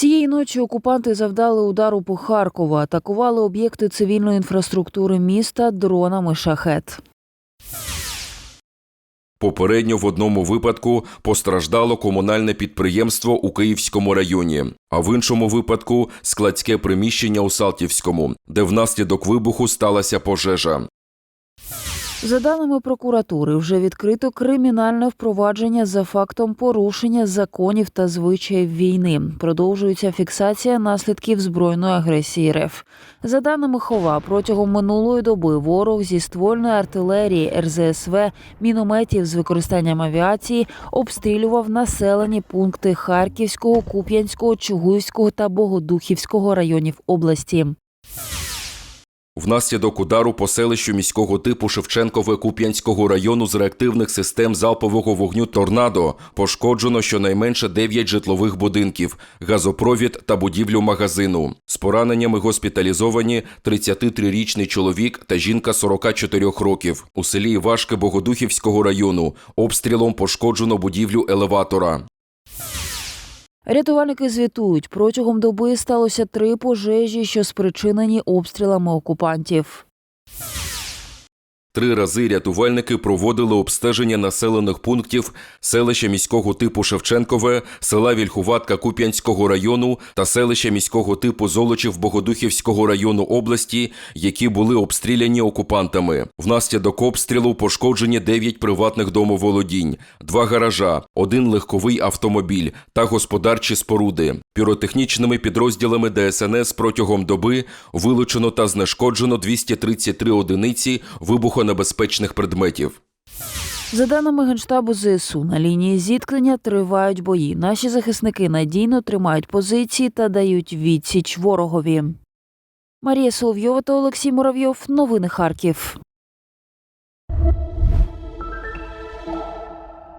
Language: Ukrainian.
Цієї ночі окупанти завдали удару по Харкову, атакували об'єкти цивільної інфраструктури міста дронами шахет. Попередньо в одному випадку постраждало комунальне підприємство у Київському районі, а в іншому випадку складське приміщення у Салтівському, де внаслідок вибуху сталася пожежа. За даними прокуратури, вже відкрито кримінальне впровадження за фактом порушення законів та звичаїв війни. Продовжується фіксація наслідків збройної агресії РФ. За даними Хова, протягом минулої доби ворог зі ствольної артилерії, РЗСВ, мінометів з використанням авіації обстрілював населені пункти Харківського, Куп'янського, Чугуївського та Богодухівського районів області. Внаслідок удару по селищу міського типу Шевченкове Куп'янського району з реактивних систем залпового вогню Торнадо пошкоджено щонайменше 9 житлових будинків, газопровід та будівлю магазину. З пораненнями госпіталізовані 33-річний чоловік та жінка 44 років. У селі Івашки Богодухівського району обстрілом пошкоджено будівлю елеватора. Рятувальники звітують, протягом доби сталося три пожежі, що спричинені обстрілами окупантів. Три рази рятувальники проводили обстеження населених пунктів селища міського типу Шевченкове, села Вільхуватка Куп'янського району та селища міського типу Золочів Богодухівського району області, які були обстріляні окупантами. Внаслідок обстрілу пошкоджені 9 приватних домоволодінь, два гаража, один легковий автомобіль та господарчі споруди. Піротехнічними підрозділами ДСНС протягом доби вилучено та знешкоджено 233 одиниці вибухонебезпечних предметів. За даними генштабу ЗСУ, на лінії зіткнення тривають бої. Наші захисники надійно тримають позиції та дають відсіч ворогові. Марія Соловйова та Олексій Муравйов. Новини Харків.